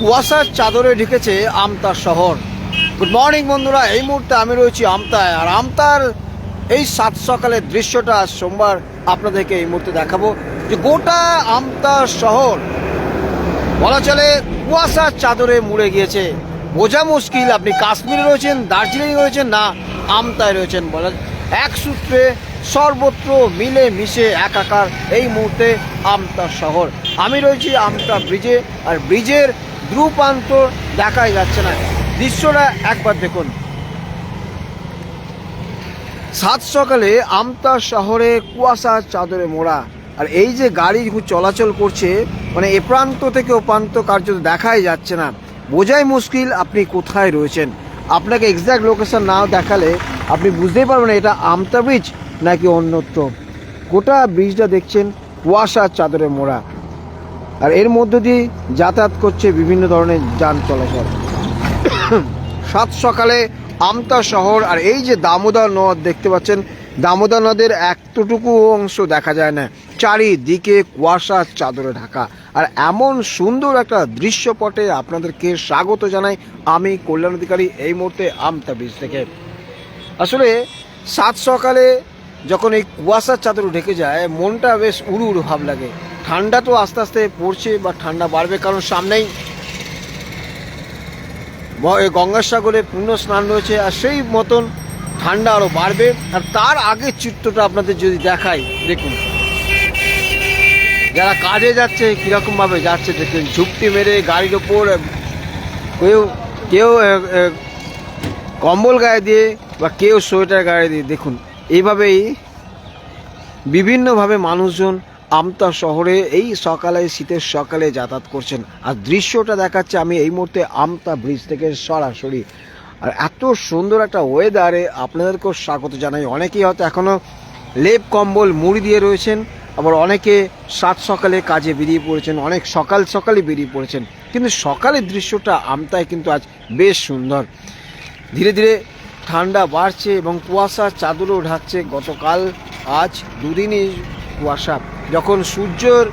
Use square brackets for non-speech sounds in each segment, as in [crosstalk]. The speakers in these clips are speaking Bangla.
কুয়াশার চাদরে ঢেকেছে আমতার শহর। গুড মর্নিং বন্ধুরা। এই মুহূর্তে আমি রয়েছি আমতায়। আর আমতার এই সাত সকালের দৃশ্যটা সোমবার আপনাদেরকে এই মুহূর্তে দেখাবো যে গোটা আমতা শহর, বলা চলে কুয়াশার চাদরে মুড়ে গিয়েছে। বোঝা মুশকিল, আপনি কাশ্মীরে রয়েছেন দার্জিলিং রয়েছেন না, আমতায় রয়েছেন বলা এক সূত্রে সর্বত্র মিলে মিশে একাকার এই মুহূর্তে আমতা শহর। আমি রয়েছি আমতা ব্রিজে, আর ব্রিজের দ্রুপান্ত দেখাই যাচ্ছে না। দৃশ্যটা একবার দেখুন। সাত সকালে আমতা শহরে কুয়াশার চাদরে মোড়া। আর এই যে গাড়ি চলাচল করছে মানে এ প্রান্ত থেকে ও প্রান্ত কার্যত দেখাই যাচ্ছে না। বোঝাই মুশকিল আপনি কোথায় রয়েছেন। আপনাকে এক্স্যাক্ট লোকেশন নাও দেখালে আপনি বুঝতেই পারবেন না এটা আমতা ব্রিজ নাকি অন্যত্র। গোটা ব্রিজটা দেখছেন কুয়াশার চাদরে মোড়া। আর এর মধ্য দিয়ে যাতায়াত করছে বিভিন্ন ধরনের যান চলাচল। সাত সকালে আমতা শহর আর এই যে দামোদর নদ দেখতে পাচ্ছেন, দামোদর নদের এতটুকু অংশ দেখা যায় না। চারিদিকে কুয়াশার চাদরে ঢাকা। আর এমন সুন্দর একটা দৃশ্যপটে আপনাদেরকে স্বাগত জানাই আমি কল্যাণ অধিকারী এই মুহূর্তে আমতা ব্রিজ থেকে। আসলে সাত সকালে যখন এই কুয়াশার চাদর ঢেকে যায়, মনটা বেশ উড়ু উড়ু ভাব লাগে। ঠান্ডা তো আস্তে আস্তে পড়ছে বা ঠান্ডা বাড়বে, কারণ সামনেই গঙ্গাসাগরে পূর্ণ স্নান রয়েছে আর সেই মতন ঠান্ডা আরও বাড়বে। আর তার আগের চিত্রটা আপনাদের যদি দেখাই, দেখুন। যারা কাজে যাচ্ছে, কীরকমভাবে যাচ্ছে, দেখুন, ঝুপটি মেরে গাড়ির ওপর কেউ কেউ কম্বল গায়ে দিয়ে বা কেউ সোয়েটার গায়ে দিয়ে, দেখুন, এইভাবেই বিভিন্নভাবে মানুষজন আমতা শহরে এই সকালে, শীতের সকালে যাতায়াত করছেন। আর দৃশ্যটা দেখাচ্ছে আমি এই মুহূর্তে আমতা ব্রিজ থেকে সরাসরি। আর এত সুন্দর একটা ওয়েদারে আপনাদেরকেও স্বাগত জানাই। অনেকেই হয়তো এখনও লেপ, কম্বল, মুড়ি দিয়ে রয়েছেন। আবার অনেকে সাত সকালে কাজে বেরিয়ে পড়েছেন, অনেক সকাল সকালে বেরিয়ে পড়েছেন। কিন্তু সকালের দৃশ্যটা আমতায় কিন্তু আজ বেশ সুন্দর। ধীরে ধীরে ঠান্ডা বাড়ছে এবং কুয়াশার চাদরও ঢাকছে। গতকাল আজ দুদিনই কুয়াশা। যখন সূর্যর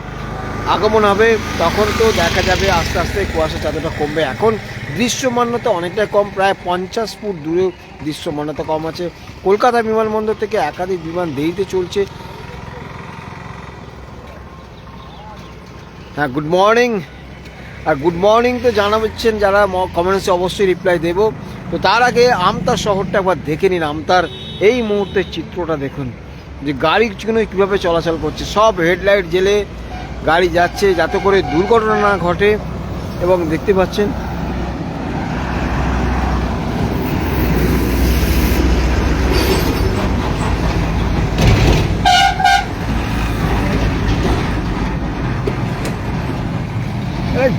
আগমন হবে, তখন তো দেখা যাবে আস্তে আস্তে কুয়াশা চাদরটা কমবে। এখন দৃশ্যমান্যতা অনেকটা কম, প্রায় পঞ্চাশ ফুট দূরেও দৃশ্যমান্যতা কম আছে। কলকাতা বিমানবন্দর থেকে একাধিক বিমান দেরিতে চলছে। হ্যাঁ গুড মর্নিং আর গুড মর্নিং তো জানাচ্ছেন যারা কমেন্টসে অবশ্যই রিপ্লাই দেব। তো তার আগে আমতার শহরটা একবার দেখে নিন, আমতার এই মুহূর্তের চিত্রটা দেখুন। যে গাড়িগুলো কীভাবে চলাচল করছে, সব হেডলাইট জেলে গাড়ি যাচ্ছে যাতে করে দুর্ঘটনা না ঘটে এবং দেখতে পাচ্ছেন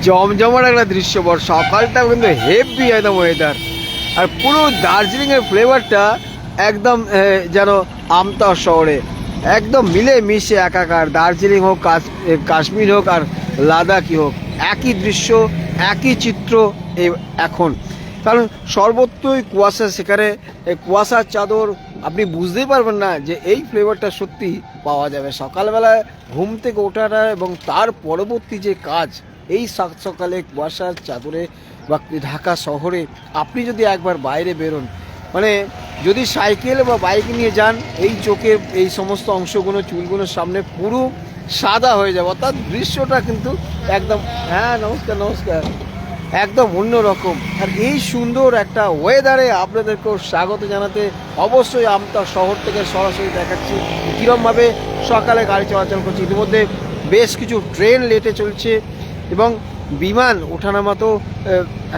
জমজমার একটা দৃশ্য বর সকালটা কিন্তু হেভি একদম ওয়েদার আর পুরো দার্জিলিংয়ের ফ্লেভারটা একদম যেন আমতা শহরে। একদম মিলে মিশে একাকার দার্জিলিং হোক কাশ্মীর হোক আর লাদাখই হোক। একই দৃশ্য, একই চিত্র এখন। কারণ সর্বত্রই কুয়াশা, সেখানে কুয়াশার চাদর, আপনি বুঝতেই পারবেন না যে এই ফ্লেভারটা সত্যি পাওয়া যাবে। সকালবেলায় ঘুম থেকে ওঠাটা এবং তার পরবর্তী যে কাজ, এই সকালে কুয়াশার চাদরে বা ঢাকা শহরে আপনি যদি একবার বাইরে বেরোন মানে যদি সাইকেল বা বাইক নিয়ে যান, এই চোখের এই সমস্ত অংশগুলো, চুলগুলোর সামনে পুরো সাদা হয়ে যাবে। অর্থাৎ দৃশ্যটা কিন্তু একদম হ্যাঁ নমস্কার নমস্কার। একদম অন্যরকম। আর এই সুন্দর একটা ওয়েদারে আপনাদেরকেও স্বাগত জানাতে অবশ্যই আমতা শহর থেকে সরাসরি দেখাচ্ছি। কীরমভাবে সকালে গাড়ি চলাচল করছে। ইতিমধ্যে বেশ কিছু ট্রেন লেটে চলছে এবং বিমান ওঠানামা তো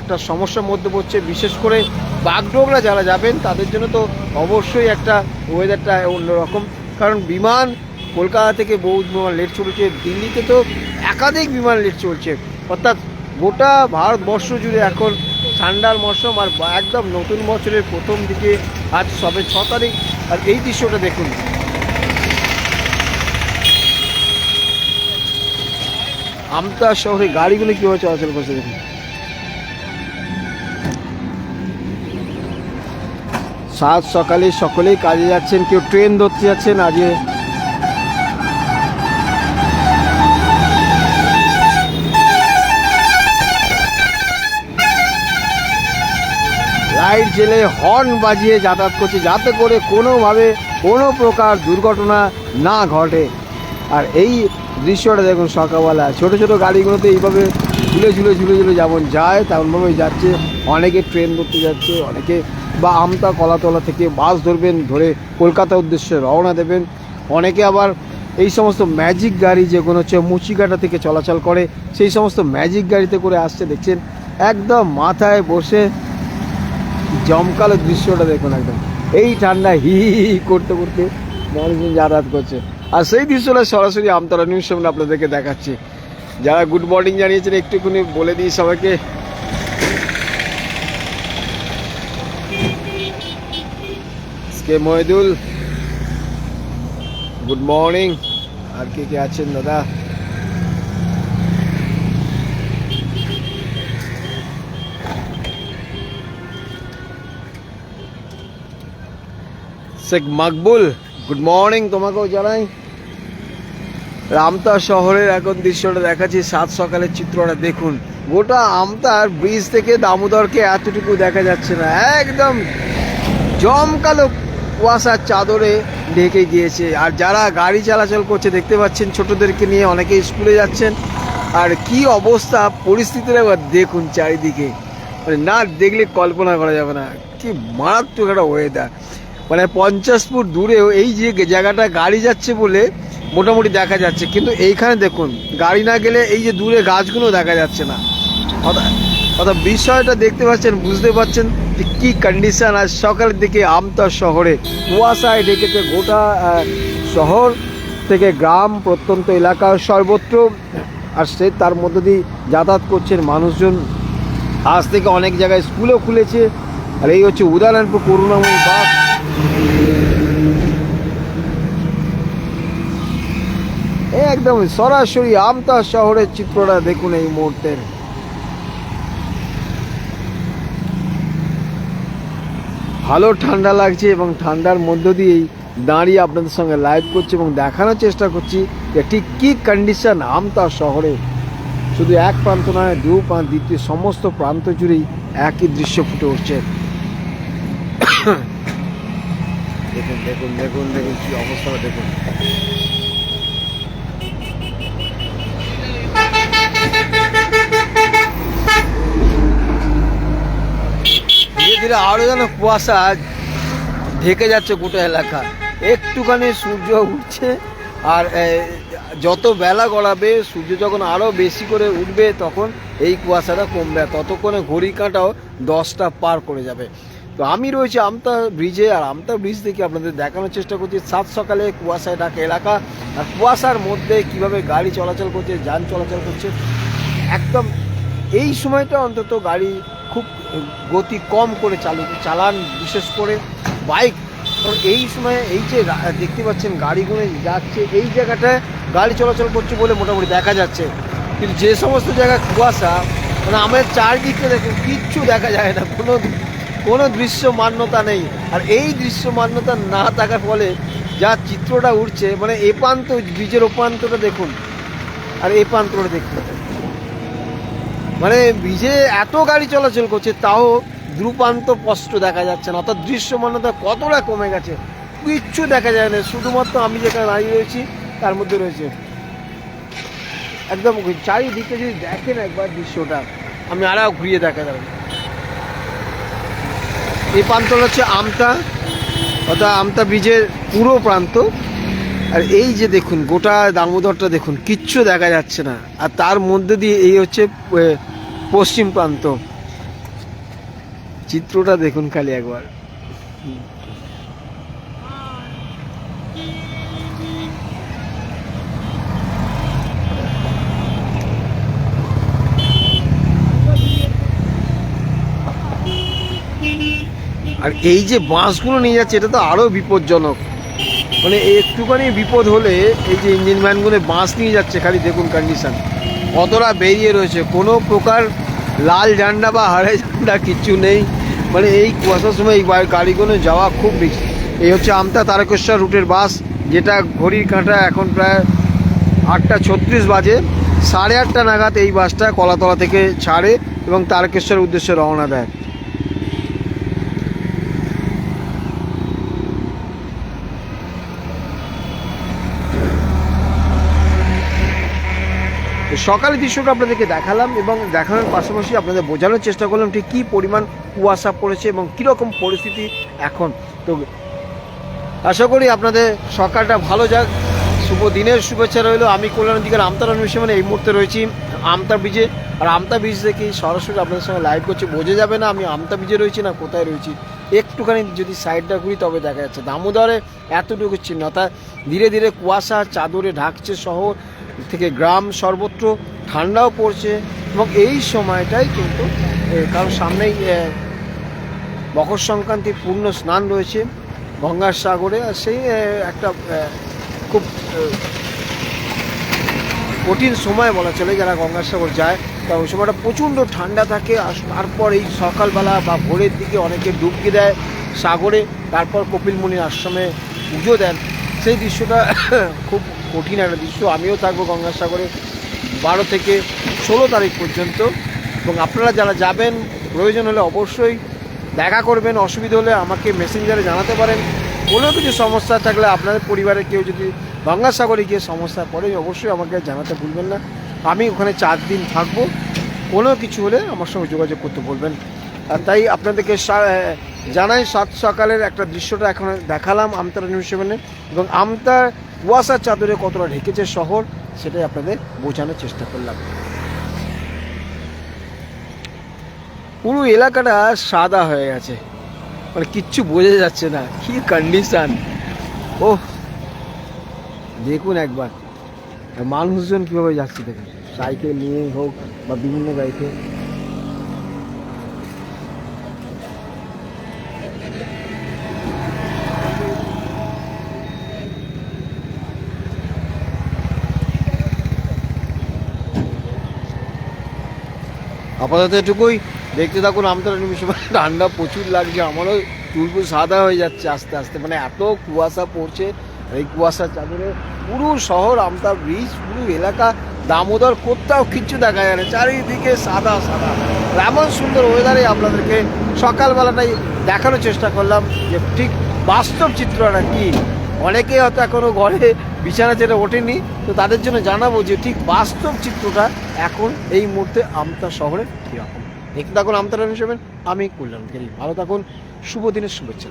একটা সমস্যার মধ্যে পড়ছে। বিশেষ করে বাগডোগরা যারা যাবেন, তাদের জন্য তো অবশ্যই একটা ওয়েদারটা অন্যরকম। কারণ বিমান কলকাতা থেকে বহু বিমান লেট চলছে, দিল্লিতে তো একাধিক বিমান লেট চলছে। অর্থাৎ গোটা ভারতবর্ষ জুড়ে এখন ঠান্ডার মরশুম আর একদম নতুন বছরের প্রথম দিকে আজ সবে ছ তারিখ। আর এই দৃশ্যটা দেখুন। আমতা শহরে গাড়িগুলো কীভাবে চলাচল করছে দেখুন। সাত সকালে সকলেই কাজে যাচ্ছেন, কেউ ট্রেন ধরতে যাচ্ছেন, আজকে লাইট জেলে হর্ন বাজিয়ে যাতায়াত করছে, যাতে করে কোনোভাবে কোনো প্রকার দুর্ঘটনা না ঘটে। আর এই দৃশ্যটা দেখুন সকালবেলা। ছোট ছোট গাড়িগুলোতে এইভাবে ঝুলে ঝুলে ঝুলে ঝুলে যেমন যায়, তেমনভাবেই যাচ্ছে। অনেকে ট্রেন ধরতে যাচ্ছে, অনেকে বা আমতা কলাতলা থেকে বাস ধরবেন, ধরে কলকাতা উদ্দেশ্যে রওনা দেবেন। অনেকে আবার এই সমস্ত ম্যাজিক গাড়ি যেগুলো হচ্ছে মুচিকাটা থেকে চলাচল করে, সেই সমস্ত ম্যাজিক গাড়িতে করে আসছে, দেখছেন? একদম মাথায় বসে জমকালো দৃশ্যটা দেখুন একদম। এই ঠান্ডা হি করতে করতে মানুষজন যাতায়াত করছে। আর সেই দৃশ্যটা সরাসরি আমতলা নিউজ সামনে আপনাদেরকে দেখাচ্ছি। যারা গুড মর্নিং জানিয়েছেন, একটুখানি বলে দিই সবাইকে। কে মহিদুল? গুড মর্নিং আর কে কে আছেন, দাদা? শেখ মকবুল? গুড মর্নিং তোমাকেও জানাই। রামতা শহরের এখন দৃশ্যটা দেখাচ্ছি, সাত সকালের চিত্রটা দেখুন। গোটা আমতার ব্রিজ থেকে দামোদরকে এতটুকু দেখা যাচ্ছে না। একদম জমকালো কুয়াশার চাদরে ঢেকে গিয়েছে। আর যারা গাড়ি চলাচল করছে, দেখতে পাচ্ছেন ছোটদেরকে নিয়ে অনেকে স্কুলে যাচ্ছেন। আর কি অবস্থা, পরিস্থিতিটা এবার দেখুন চারিদিকে। মানে না দেখলে কল্পনা করা যাবে না। কি মারাত্মক একটা ওয়েদার মানে পঞ্চাশ ফুট দূরেও এই যে জায়গাটা গাড়ি যাচ্ছে বলে মোটামুটি দেখা যাচ্ছে। কিন্তু এইখানে দেখুন, গাড়ি না গেলে এই যে দূরে গাছগুলো দেখা যাচ্ছে না। অর্থাৎ বিষয়টা দেখতে পাচ্ছেন, বুঝতে পারছেন যে কী কন্ডিশন আজ সকালের দিকে আমতা শহরে, কুয়াশায় ঢেকেছে গোটা শহর থেকে গ্রাম, প্রত্যন্ত এলাকা সর্বত্র। আর সে তার মধ্য দিয়ে যাতায়াত করছেন মানুষজন। আজ থেকে অনেক জায়গায় স্কুলও খুলেছে। আর এই হচ্ছে উদাহরণপুর করুণাময়ী বাস। একদম সরাসরি আমতা শহরের চিত্রটা দেখুন এই মুহূর্তের ভালো ঠান্ডা লাগছে এবং ঠান্ডার মধ্য দিয়েই দাঁড়িয়ে আপনাদের সঙ্গে লাইভ করছি এবং দেখানোর চেষ্টা করছি যে ঠিক কী কন্ডিশন আমতা শহরে। শুধু এক প্রান্ত নয়, দু প্রান্ত, দ্বিতীয় সমস্ত প্রান্ত জুড়েই একই দৃশ্য ফুটে উঠছে। দেখুন দেখুন দেখুন দেখুন কি অবস্থা, দেখুন। ধীরে ধীরে আরও যেন কুয়াশা ঢেকে যাচ্ছে গোটা এলাকা। একটুখানি সূর্য উঠছে আর যত বেলা গড়াবে, সূর্য যখন আরও বেশি করে উঠবে, তখন এই কুয়াশাটা কমবে। ততক্ষণে ঘড়ি কাঁটাও দশটা পার করে যাবে। তো আমি রয়েছি আমতা ব্রিজে, আর আমতা ব্রিজ থেকে আপনাদের দেখানোর চেষ্টা করছি সাত সকালে কুয়াশায় ঢাকা এলাকা। আর কুয়াশার মধ্যে কীভাবে গাড়ি চলাচল করছে, যান চলাচল করছে, একদম এই সময়টা অন্তত গাড়ি খুব গতি কম করে চালু, চালান বিশেষ করে বাইক। কারণ এই সময়ে এই যে দেখতে পাচ্ছেন গাড়িগুলো যাচ্ছে, এই জায়গাটায় গাড়ি চলাচল করছে বলে মোটামুটি দেখা যাচ্ছে। কিন্তু যে সমস্ত জায়গায় কুয়াশা মানে আমাদের চারদিকে দেখুন, কিচ্ছু দেখা যায় না, কোনো কোনো দৃশ্য মান্যতা নেই। আর এই দৃশ্য মান্যতা না থাকার ফলে যা চিত্রটা উঠছে মানে এ প্রান্ত ব্রিজের ওপান্তটা দেখুন। আর এই প্রান্তটা দেখুন। মানে ব্রিজে এত গাড়ি চলাচল করছে, তাও দ্রুপান্ত স্পষ্ট দেখা যাচ্ছে না। অর্থাৎ দৃশ্যমানতা কতটা কমে গেছে, কিচ্ছু দেখা যায় না। শুধুমাত্র আমি যেখানে দাঁড়িয়ে রয়েছি, তার মধ্যে রয়েছে। একদম চারিদিকে যদি দেখেন একবার দৃশ্যটা, আমি আরও ঘুরিয়ে দেখা যাবে এই প্রান্তটা হচ্ছে আমতা। অর্থাৎ আমতা বীজের পুরো প্রান্ত। আর এই যে দেখুন, গোটা দামোদরটা দেখুন, কিচ্ছু দেখা যাচ্ছে না। আর তার মধ্যে দিয়ে এই হচ্ছে পশ্চিম প্রান্ত। চিত্রটা দেখুন খালি একবার। আর এই যে বাঁশগুলো নিয়ে যাচ্ছে, এটা তো আরও বিপজ্জনক। মানে একটুখানি বিপদ হলে এই যে ইঞ্জিন ম্যানগুলো বাঁশ নিয়ে যাচ্ছে, খালি দেখুন কন্ডিশন কতটা বেরিয়ে রয়েছে, কোনো প্রকার লাল ঝান্ডা বা হারে ঝান্ডা কিচ্ছু নেই। মানে এই কুয়াশার সময় এই গাড়িগুলো যাওয়া খুব রিস্ক এই হচ্ছে আমতা তারকেশ্বর রুটের বাস, যেটা ঘড়ির কাঁটা এখন প্রায় আটটা ছত্রিশ বাজে। সাড়ে আটটা নাগাদ এই বাসটা কলাতলা থেকে ছাড়ে এবং তারকেশ্বর উদ্দেশ্যে রওনা দেয়। তো সকালের দৃশ্যটা আপনাদেরকে দেখালাম এবং দেখানোর পাশাপাশি আপনাদের বোঝানোর চেষ্টা করলাম ঠিক কী পরিমাণ কুয়াশা পড়েছে এবং কীরকম পরিস্থিতি এখন। তো আশা করি আপনাদের সকালটা ভালো যাক, শুভ দিনের শুভেচ্ছা রইল। আমি কল্যাণ দিকের আমতার অনুসরণে এই মুহূর্তে রয়েছি আমতা ব্রিজে। আর আমতা ব্রিজ থেকে সরাসরি আপনাদের সঙ্গে লাইভ করছি, বোঝা যাবে না আমি আমতা ব্রিজে রয়েছি না কোথায় রয়েছি। একটুখানি যদি সাইডটা ঘুরি তবে দেখা যাচ্ছে। দামোদরে এতটুকু চিহ্নতা, ধীরে ধীরে কুয়াশা চাদরে ঢাকছে শহর থেকে গ্রাম সর্বত্র ঠান্ডাও পড়ছে এবং এই সময়টাই কিন্তু কারণ সামনেই মকর সংক্রান্তির পূর্ণ স্নান রয়েছে গঙ্গার সাগরে আর সেই একটা খুব কঠিন সময় বলা চলে যারা গঙ্গাসাগর যায় তা ওই সময়টা প্রচণ্ড ঠান্ডা থাকে, আর তারপর এই সকালবেলা বা ভোরের দিকে অনেকে ডুবকি দেয় সাগরে, তারপর কপিল মুনির আশ্রমে পুজো দেন। সেই দৃশ্যটা [coughs] খুব কঠিন একটা দৃশ্য। আমিও থাকব গঙ্গাসাগরে বারো থেকে ষোলো তারিখ পর্যন্ত। এবং আপনারা যারা যাবেন, প্রয়োজন হলে অবশ্যই দেখা করবেন। অসুবিধা হলে আমাকে মেসেঞ্জারে জানাতে পারেন। কোনো কিছু সমস্যা থাকলে আপনাদের পরিবারের কেউ যদি গঙ্গাসাগরে গিয়ে সমস্যা পড়ে, অবশ্যই আমাকে জানাতে ভুলবেন না। আমি ওখানে চার দিন থাকব। কোনো কিছু হলে আমার সঙ্গে যোগাযোগ করতে বলবেন। আর তাই আপনাদেরকে জানাই, সাত সকালের একটা দৃশ্যটা এখন দেখালাম আমতার নিউজ সেভেনে। এবং আমতা কুয়াশার চাদরে কতটা ঢেকেছে শহর, সেটাই আপনাদের বোঝানোর চেষ্টা করলাম। পুরো এলাকাটা সাদা হয়ে গেছে। মানে কিচ্ছু বোঝা যাচ্ছে না, কি কন্ডিশন ও দেখুন একবার। মানুষজন কীভাবে যাচ্ছে দেখুন। সাইকেল নিয়ে হোক বা বিভিন্ন গাড়িতে। আপাতত এটুকুই। দেখতে থাকুন আমতলা নিমিশে ঠান্ডা প্রচুর লাগছে, আমারও চুলপুর সাদা হয়ে যাচ্ছে আস্তে আস্তে। মানে এত কুয়াশা পড়ছে এই কুয়াশার চাদরে পুরো শহর, আমতা ব্রিজ, পুরো এলাকা, দামোদর, কোথাও কিচ্ছু দেখা যায় না। চারিদিকে সাদা সাদা। এমন সুন্দর ওয়েদারে আপনাদেরকে সকালবেলাটাই দেখানোর চেষ্টা করলাম যে ঠিক বাস্তব চিত্রটা কি? অনেকে হয়তো এখনও ঘরে বিছানা ছেড়ে ওঠেনি, তো তাদের জন্য জানাব যে ঠিক বাস্তব চিত্রটা এখন এই মুহূর্তে আমতা শহরে কীরকম। দেখতে থাকুন আমতা হিসেবে, আমি কল্যাণ ভালো থাকুন, শুভ দিনের শুভেচ্ছা